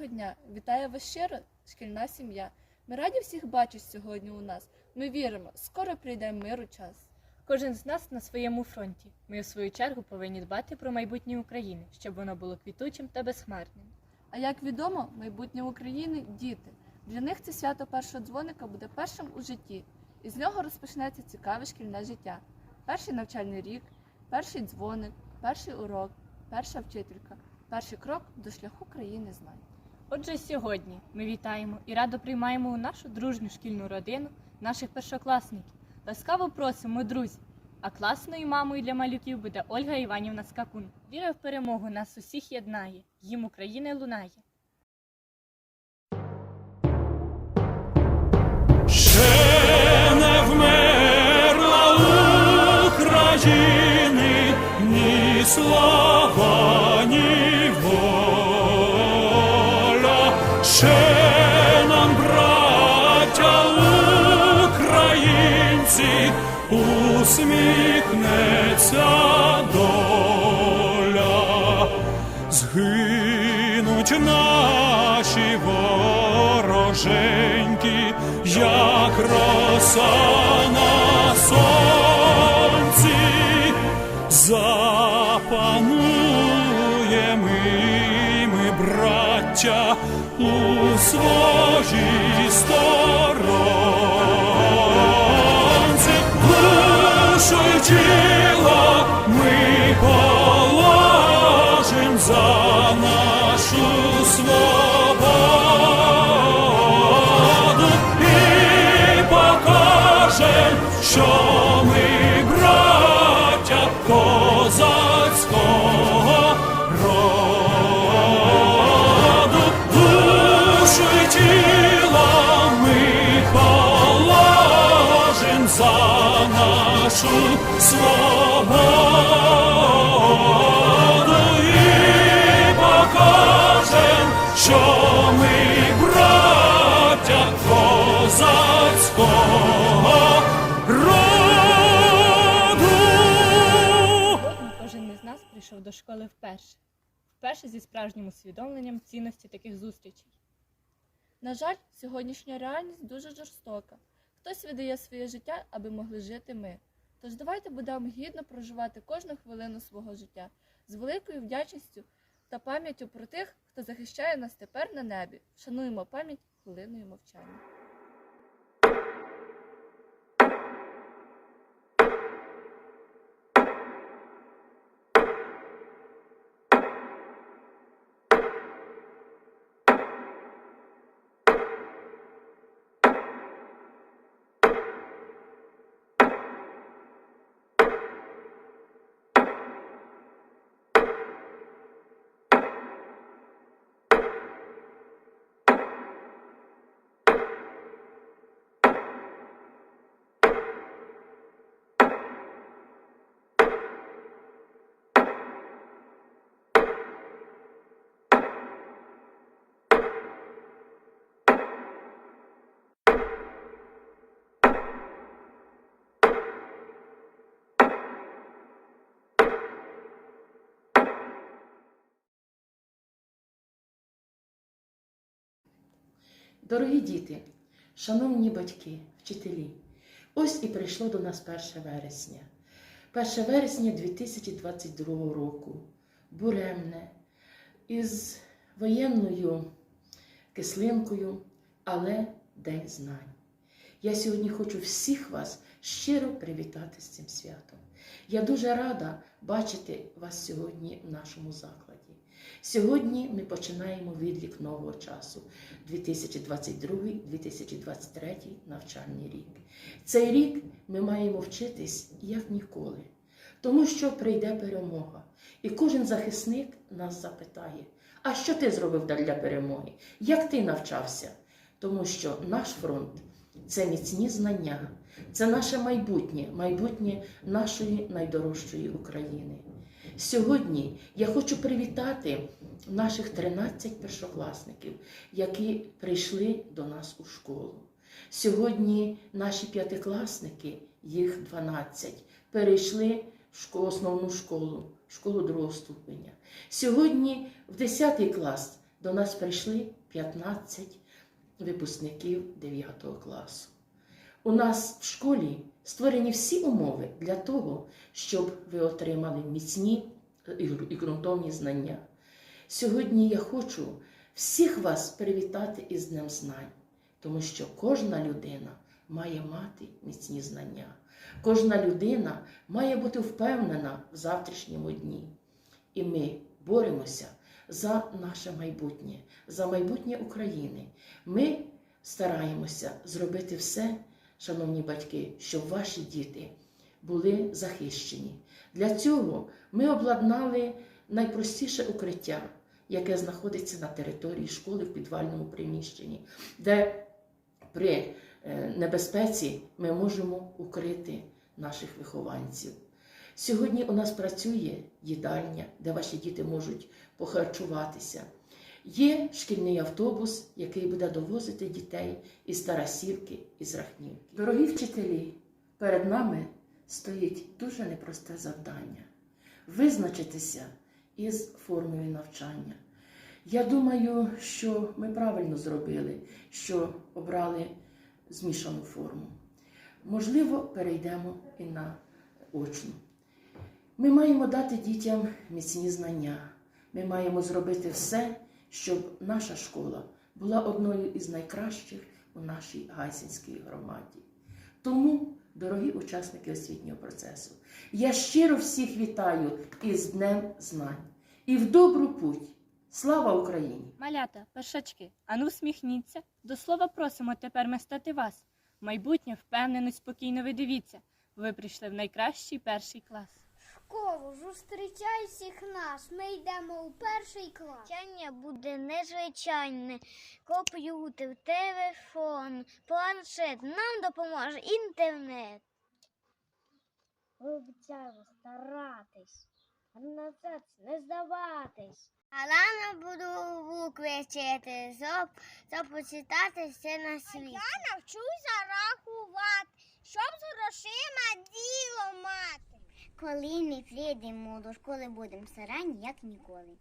Доброго дня! Вітаю вас щиро, шкільна сім'я. Ми раді всіх бачити сьогодні у нас. Ми віримо, скоро прийде миру час. Кожен з нас на своєму фронті. Ми, у свою чергу, повинні дбати про майбутнє України, щоб воно було квітучим та безхмарним. А як відомо, майбутнє України діти. Для них це свято першого дзвоника буде першим у житті, і з нього розпочнеться цікаве шкільне життя. Перший навчальний рік, перший дзвоник, перший урок, перша вчителька, перший крок до шляху країни знань. Отже, сьогодні ми вітаємо і радо приймаємо у нашу дружню шкільну родину наших першокласників. Ласкаво просимо, друзі! А класною мамою для малюків буде Ольга Іванівна Скакун. Віра в перемогу нас усіх єднає, їм України лунає. Ще не вмерла України ні слава, усміхнеться доля. Згинуть наші вороженьки, як роса на сонці, запануємо ми, браття, у своїй сторонці, душу за нашу свободу і покажем, що ми браття козацького роду, душу ми положим за нашу свободу школи вперше. Вперше зі справжнім усвідомленням цінності таких зустрічей. На жаль, сьогоднішня реальність дуже жорстока. Хтось віддає своє життя, аби могли жити ми. Тож давайте будемо гідно проживати кожну хвилину свого життя з великою вдячністю та пам'яттю про тих, хто захищає нас тепер на небі. Шануємо пам'ять хвилиною мовчання. Дорогі діти, шановні батьки, вчителі, ось і прийшло до нас 1 вересня. 1 вересня 2022 року. Буремне, із воєнною кислинкою, але День знань. Я сьогодні хочу всіх вас щиро привітати з цим святом. Я дуже рада бачити вас сьогодні в нашому закладі. Сьогодні ми починаємо відлік нового часу 2022-2023 навчальний рік. Цей рік ми маємо вчитись як ніколи, тому що прийде перемога. І кожен захисник нас запитає: а що ти зробив для перемоги? Як ти навчався? Тому що наш фронт це міцні знання, це наше майбутнє, майбутнє нашої найдорожчої України. Сьогодні я хочу привітати наших 13 першокласників, які прийшли до нас у школу. Сьогодні наші п'ятикласники, їх 12, перейшли в основну школу, школу другого ступеня. Сьогодні в 10 клас до нас прийшли 15 випускників 9 класу. У нас в школі створені всі умови для того, щоб ви отримали міцні і ґрунтовні знання. Сьогодні я хочу всіх вас привітати із Днем Знань, тому що кожна людина має мати міцні знання. Кожна людина має бути впевнена в завтрашньому дні. І ми боремося за наше майбутнє, за майбутнє України. Ми стараємося зробити все, шановні батьки, щоб ваші діти були захищені. Для цього ми обладнали найпростіше укриття, яке знаходиться на території школи в підвальному приміщенні, де при е, небезпеці ми можемо укрити наших вихованців. Сьогодні у нас працює їдальня, де ваші діти можуть похарчуватися. Є шкільний автобус, який буде довозити дітей із Тарасівки, із Рахнівки. Дорогі вчителі, перед нами стоїть дуже непросте завдання визначитися із формою навчання. Я думаю, що ми правильно зробили, що обрали змішану форму. Можливо, перейдемо і на очну. Ми маємо дати дітям міцні знання. Ми маємо зробити все, щоб наша школа була одною із найкращих у нашій Гайсинській громаді. Тому, дорогі учасники освітнього процесу, я щиро всіх вітаю із Днем Знань і в добру путь. Слава Україні! Малята, першачки, ану всміхніться. До слова просимо тепер ми стати вас. Майбутнє впевнено, спокійно ви дивіться. Ви прийшли в найкращий перший клас. Школу, зустрічай всіх нас. Ми йдемо у перший клас. Навчання буде незвичайне. Комп'ютер, телефон, планшет. Нам допоможе інтернет. Обіцяємо старатись, а назад не здаватись. А рано буду букви вчити, щоб, щоб почитати все на світ. Я навчусь зарахувати, щоб з грошима діло мати. Коли не прийдемо до школи, будемо старанні, як ніколи.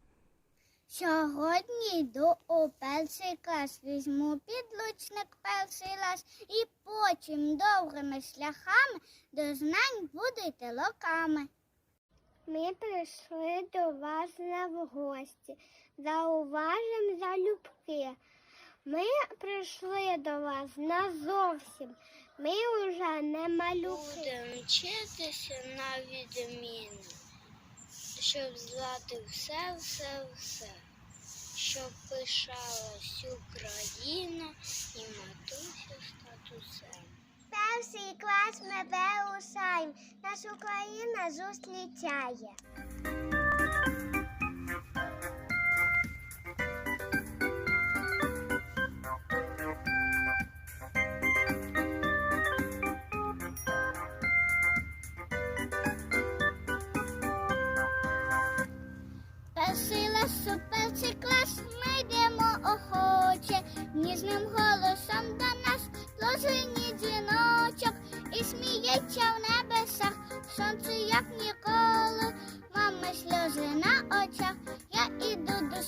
Сьогодні йду у перший клас, візьму підлучник перший раз і потім довгими шляхами до знань буду йти локами. Ми прийшли до вас в гості, зауважим залюбки. Ми прийшли до вас назовсім. Ми вже не малюки. Будемо вчитися на відміну, щоб знати все, все, все, щоб пишалась Україна і матуся з татусем. Перший клас ми вирушаємо, нас Україна зустрічає.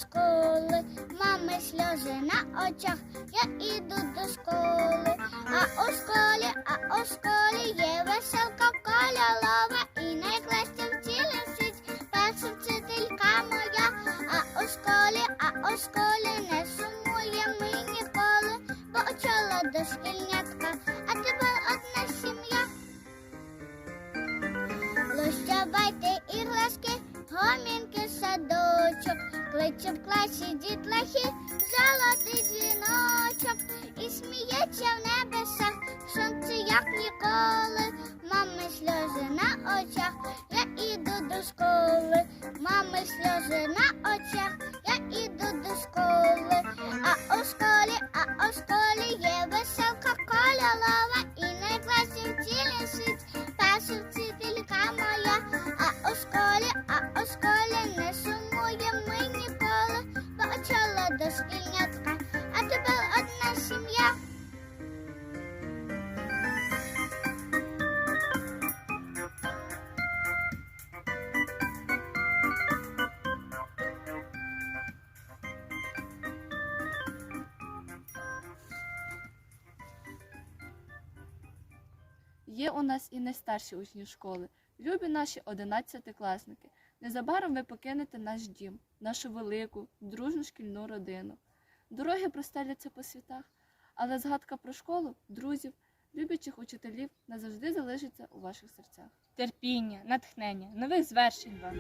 Школи, мами сльози на очах, я іду до школи, а у школі, а у школі є веселка колялова і найкраща вчитель сить, перша вчителька моя, а у школі, а у школі не кличе в класі дітлахи, золотий дзвіночок, і сміється в небесах, Є у нас і найстарші учні школи, любі наші одинадцятикласники. Незабаром ви покинете наш дім, нашу велику, дружну шкільну родину. Дороги простеляться по світах, але згадка про школу, друзів, любячих учителів назавжди залишиться у ваших серцях. Терпіння, натхнення, нових звершень вам.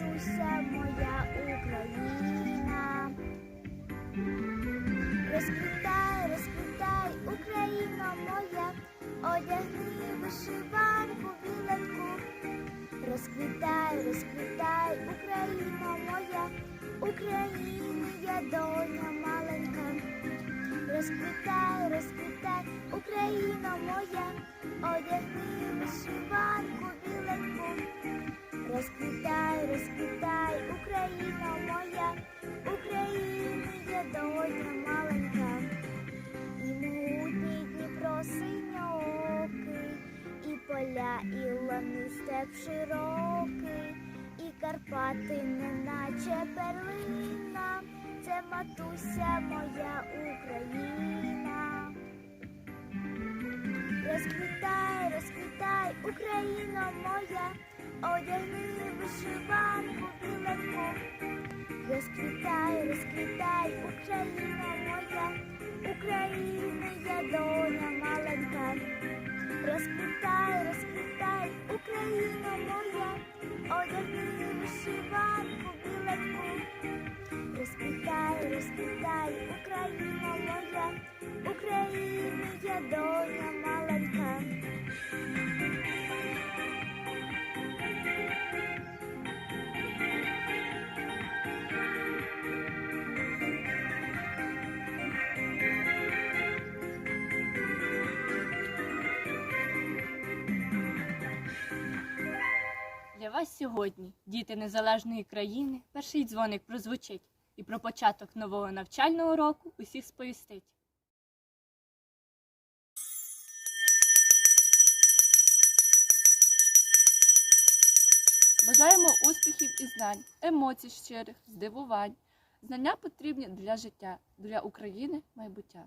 Матуся моя Україна. Розквітай, розквітай, Україна моя, одягни вишиванку біленьку. Розквітай, розквітай, Україна моя, України я доня маленька. Розквітай, розквітай, Україна моя, одягни вишиванку біленьку. Розквітай, розквітай, Україна моя, України я доня маленька. І могутній Дніпро синьокий, і поля, і лани степ широкий, і Карпати, неначе перлина, це матуся моя Україна. Розквітай, Україна моя, одягни вишиванку біленьку. Розквітай, розквітай, Україна моя, України я доня маленька. Розквітай, розквітай, Україна моя, одягни вишиванку біленьку. Розквітай, розквітай, Україна Вас сьогодні, діти незалежної країни, перший дзвоник прозвучить і про початок нового навчального року усіх сповістить. Бажаємо успіхів і знань, емоцій щирих, здивувань. Знання потрібні для життя, для України майбуття.